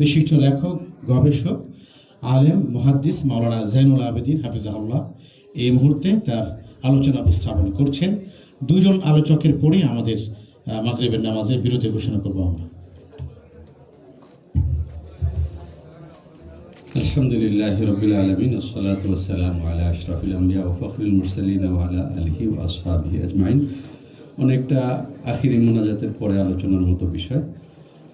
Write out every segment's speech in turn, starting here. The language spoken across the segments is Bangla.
বিশিষ্ট লেখক, গবেষক, আলেম, মহাদ্দিস মাওলানা জাইনুল আবেদিন হাফিজাহুল্লাহ এই মুহূর্তে তার আলোচনা উপস্থাপন করছেন। দুজন আলোচকের পরে আমাদের মাদ্রেবের নামাজে বিরতি ঘোষণা করব আমরা। আলহামদুলিল্লাহ রবিল আলমিন, আসসালাত ওসালাম আলা আশরাফুল আম্বিয়া ও ফখরুল মুরসালিন আলা আলহি ও আসহাবি অনেকটা আখিরি মোনাজাতের পরে আলোচনার মতো বিষয়।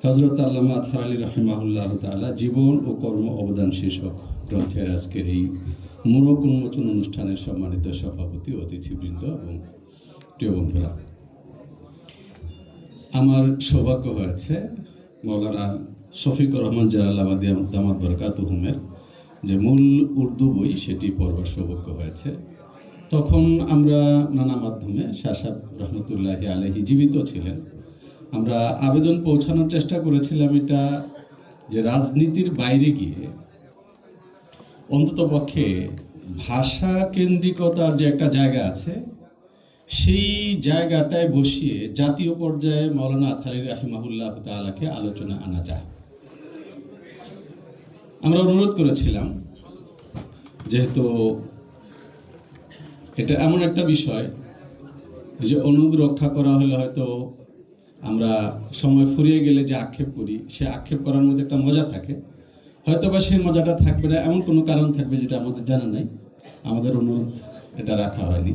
হজরত আল্লামা আতহার আলী রাহিমাহুল্লাহ তাআলা জীবন ও কর্ম অবদান শীর্ষক গ্রন্থের আজকের এই মূরক উন্মোচন অনুষ্ঠানের সম্মানিত সভাপতি অতিথিবৃন্দ এবং প্রিয় বন্ধুরা। আমার সৌভাগ্য হয়েছে মৌলানা শফিকুর রহমান জালালাবাদী দামাত বরকাত হুমের যে মূল উর্দু বই সেটি পড়বার সৌভাগ্য হয়েছে। তখন আমরা নানা মাধ্যমে শাসাব রহমতুল্লাহ আলহি জীবিত ছিলেন। আমরা আবেদন পৌঁছানোর চেষ্টা করেছিলাম এটা যে রাজনীতির বাইরে গিয়ে অন্ততপক্ষে ভাষা কেন্দ্রিকতার যে একটা জায়গা আছে, সেই জায়গাটায় বসিয়ে জাতীয় পর্যায়ে মৌলানা আথারি রাহিমাহুল্লাহ তালাকে আলোচনা আনা যায়। আমরা অনুরোধ করেছিলাম, যেহেতু এটা এমন একটা বিষয় যে অনুরোধ রক্ষা করা হলে হয়তো আমরা সময় ফুরিয়ে গেলে যে আক্ষেপ করি, সে আক্ষেপ করার মধ্যে একটা মজা থাকে। হয়তো বা সেই মজাটা থাকবে না, এমন কোনো কারণ থাকবে যেটা আমাদের জানা নাই। আমাদের অনুরোধ, এটা রাখা হয়নি।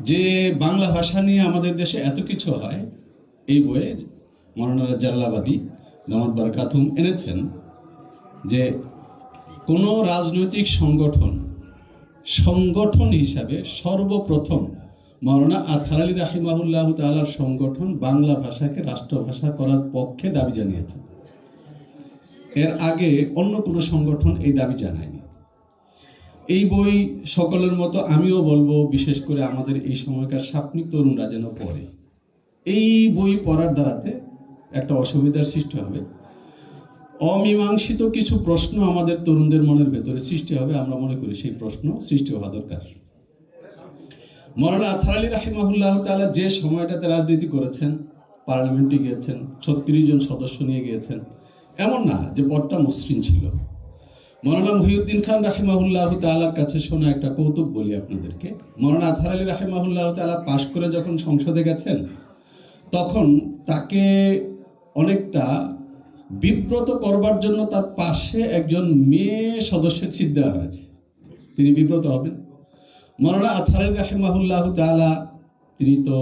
যে বাংলা ভাষা নিয়ে আমাদের দেশে এত কিছু হয়, এই বইয়ে মরানা জাল্লাবাদী দামাত বারকাতুম এনেছেন যে কোনো রাজনৈতিক সংগঠন সংগঠন হিসাবে সর্বপ্রথম মৌলানা আথার আলী রাহিমাহুল্লাহ তালার সংগঠন বাংলা ভাষাকে রাষ্ট্রভাষা করার পক্ষে দাবি জানিয়েছে এর আগে অন্য কোনো সংগঠন এই দাবি জানায়নি। এই বই সকলের মতো আমিও বলব, বিশেষ করে আমাদের এই সময়কার সাপনিক তরুণরা যেন পড়ে। এই বই পড়ার দ্বারাতে একটা অসুবিধার সৃষ্টি হবে। অমীমাংসিত কিছু প্রশ্ন আমাদের তরুণদের মনের ভেতরে সৃষ্টি হবে, আমরা মনে করি সেই প্রশ্ন সৃষ্টি হওয়া দরকার। মৌলানা আথার আলী রাহিমাহুল্লাহ তাআলা যে সময়টাতে রাজনীতি করেছেন, পার্লামেন্টে গিয়েছেন, ছত্রিশ জন সদস্য নিয়ে গিয়েছেন, এমন না যে পদটা মসৃণ ছিল। মৌলানা মহিউদ্দিন খান রাহিমাহুল্লাহ তালার কাছে শোনা একটা কৌতুক বলি আপনাদেরকে। মৌলানা আথার আলী রাহিমাহুল্লাহ তালা পাশ করে যখন সংসদে গেছেন, তখন তাকে অনেকটা বিব্রত করবার জন্য তার পাশে একজন মেয়ে সদস্যের ছিট দেওয়া হয়েছে। তিনি বিব্রত হবেন? মৌলানা আথার আলী রাহিমাহুল্লাহ তালা তিনি তো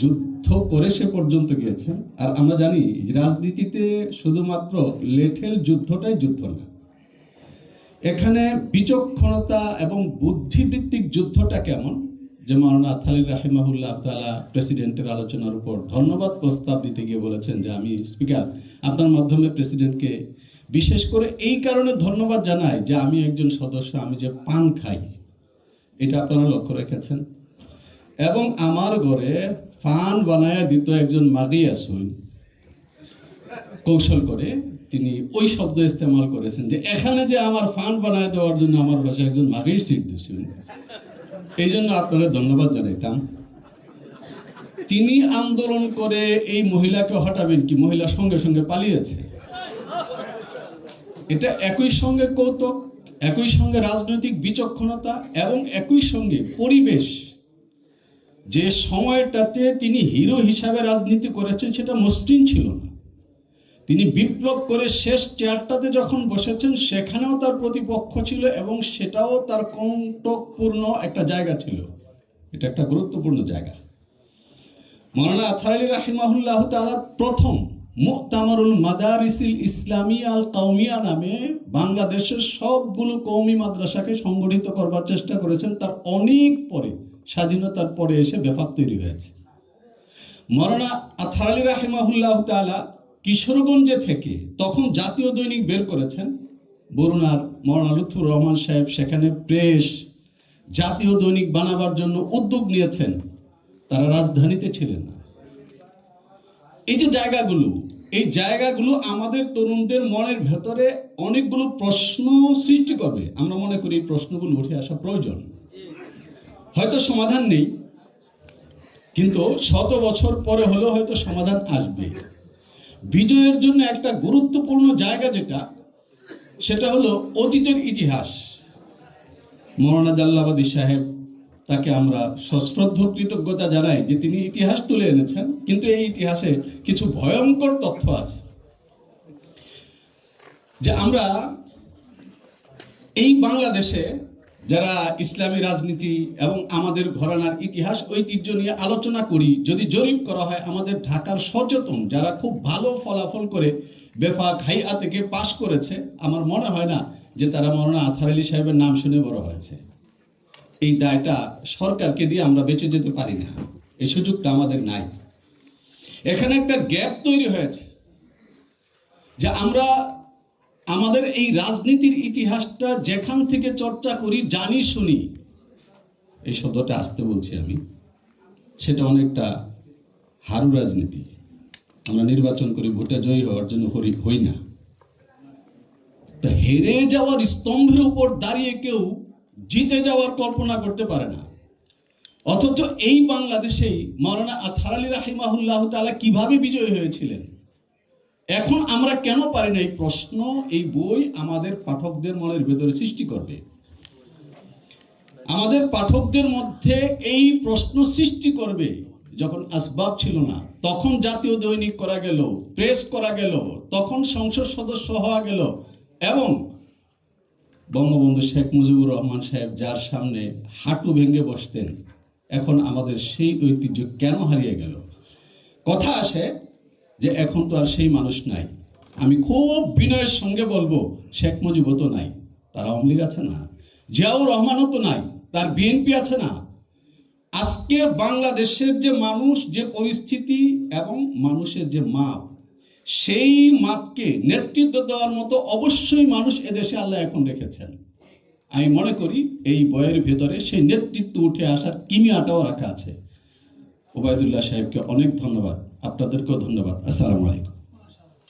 যুদ্ধ করে সে পর্যন্ত গিয়েছেন। আর আমরা জানি যে রাজনীতিতে শুধুমাত্র লেঠেল যুদ্ধটাই যুদ্ধ না। এখানে বিচক্ষণতা এবং বুদ্ধিবৃত্তিক যুদ্ধটা কেমন? যে মাওলানা আথালির রাহিমাহুল্লাহ তালা প্রেসিডেন্টের আলোচনার উপর ধন্যবাদ প্রস্তাব দিতে গিয়ে বলেছেন যে আমি স্পিকার, আপনার মাধ্যমে প্রেসিডেন্টকে বিশেষ করে এই কারণে ধন্যবাদ জানাই যে আমি একজন সদস্য, আমি যে পান খাই। এটা আপনারা লক্ষ্য রেখেছেন। এবং আমার ঘরে পান বানায়া দিত একজন মাগি আসুন কৌশল করে তিনি ওই শব্দ ইস্তেমাল করেছেন যে, এখানে যে আমার ফান্ড বানায় দেওয়ার জন্য আমার ভাষায় একজন মাগির সিট দিচ্ছেন এই জন্য আপনারা ধন্যবাদ জানাইতাম। তিনি আন্দোলন করে এই মহিলাকে হটাবেন কি? মহিলা সঙ্গে সঙ্গে পালিয়েছে। এটা একই সঙ্গে কৌতুক। একই সঙ্গে রাজনৈতিক বিচক্ষণতা এবং একই সঙ্গে পরিবেশ। যে সময়টাতে তিনি হিরো হিসাবে রাজনীতি করেছেন সেটা মসৃণ ছিল না। তিনি বিপ্লব করে শেষ চেয়ারটাতে যখন বসেছেন, সেখানেও তার প্রতিপক্ষ ছিল এবং সেটাও তার কণ্টকপূর্ণ একটা জায়গা ছিল। এটা একটা গুরুত্বপূর্ণ জায়গা। মৌলানা আথার আলী রাহিমাহুল্লাহ তাআলা প্রথম মুক্তামারুল মাদারিসিল ইসলামী আল কৌমিয়া নামে বাংলাদেশের সবগুলো কৌমি মাদ্রাসাকে সংগঠিত করবার চেষ্টা করেছেন। তার অনেক পরে, স্বাধীনতার পরে এসে বেফাক তৈরি হয়েছে। মৌলানা আথার আলী রাহিমাহুল্লাহ তাআলা কিশোরগঞ্জে থেকে তখন জাতীয় দৈনিক বের করেছেন। বরুণার মৌলানা লুৎফুর রহমান সাহেব সেখানে প্রেস জাতীয় দৈনিক বানাবার জন্য উদ্যোগ নিয়েছেন। তারা রাজধানীতে ছিলেন না। এই যে জায়গাগুলো, এই জায়গাগুলো আমাদের তরুণদের মনের ভেতরে অনেকগুলো প্রশ্ন সৃষ্টি করবে। আমরা মনে করি এই প্রশ্নগুলো উঠে আসা প্রয়োজন। হয়তো সমাধান নেই, কিন্তু শত বছর পরে হলেও হয়তো সমাধান আসবে। বিজয়ের জন্য একটা গুরুত্বপূর্ণ জায়গা যেটা, সেটা হলো অতীতের ইতিহাস। মৌলানা জাল্লাবাদী সাহেব তাকে আমরা সশ্রদ্ধ কৃতজ্ঞতা জানাই যে তিনি ইতিহাস তুলে এনেছেন, কিন্তু এই ইতিহাসে কিছু ভয়ঙ্কর তথ্য আছে। যে আমরা এই বাংলাদেশে যারা ইসলামী রাজনীতি এবং আমাদের ঘরানার ইতিহাস, ঐতিহ্য নিয়ে আলোচনা করি, যদি জরিপ করা হয়, আমাদের ঢাকার সচেতন যারা খুব ভালো ফলাফল করে বেফাক হাইয়া থেকে পাশ করেছে, আমার মনে হয় না যে তারা মরনা আথার আলী সাহেবের নাম শুনে বড় হয়েছে। এই দায়টা সরকারকে দিয়ে আমরা বেঁচে যেতে পারি না। এই সুযোগটা আমাদের নাই। এখানে একটা গ্যাপ তৈরি হয়েছে যে আমরা আমাদের এই রাজনীতির ইতিহাসটা যেখান থেকে চর্চা করি, জানি, শুনি, এই শব্দটা আসতে বলছি আমি। সেটা অনেকটা হারু রাজনীতি। আমরা নির্বাচন করি, ভোটে জয়ী হওয়ার জন্য করি, হই না। তো হেরে যাওয়ার স্তম্ভের উপর দাঁড়িয়ে কেউ জিতে যাওয়ার কল্পনা করতে পারে না। অথচ এই বাংলাদেশেই মৌলানা আথার আলী রাহিমাহুল্লাহ তাআলা কীভাবে বিজয়ী হয়েছিলেন? এখন আমরা কেন পারি না এই প্রশ্ন, এই বই আমাদের পাঠকদের মনের ভেতরে সৃষ্টি করবে। আমাদের পাঠকদের মধ্যে এই প্রশ্ন সৃষ্টি করবে যখন আসবাব ছিল না, তখন জাতীয় দৈনিক করা গেল, প্রেস করা গেল, তখন সংসদ সদস্য হওয়া গেল, এবং বঙ্গবন্ধু শেখ মুজিবুর রহমান সাহেব যার সামনে হাঁটু ভেঙে বসতেন, এখন আমাদের সেই ঐতিহ্য কেন হারিয়ে গেল? কথা আসে যে এখন তো আর সেই মানুষ নাই। আমি খুব বিনয়ের সঙ্গে বলব, শেখ মুজিবও তো নাই, তার আওয়ামী লীগ আছে না, জিয়াউর রহমানও তো নাই, তার বিএনপি আছে না। আজকে বাংলাদেশের যে মানুষ, যে পরিস্থিতি এবং মানুষের যে মাপ সেই মাপকে নেতৃত্ব দেওয়ার মতো অবশ্যই মানুষ এদেশে আল্লাহ এখন রেখেছেন। আমি মনে করি এই বয়ের ভেতরে সেই নেতৃত্ব উঠে আসার কিমিয়াটাও রাখা আছে। ওবায়দুল্লাহ সাহেবকে অনেক ধন্যবাদ। আপনাদেরকেও ধন্যবাদ। আসসালামু আলাইকুম।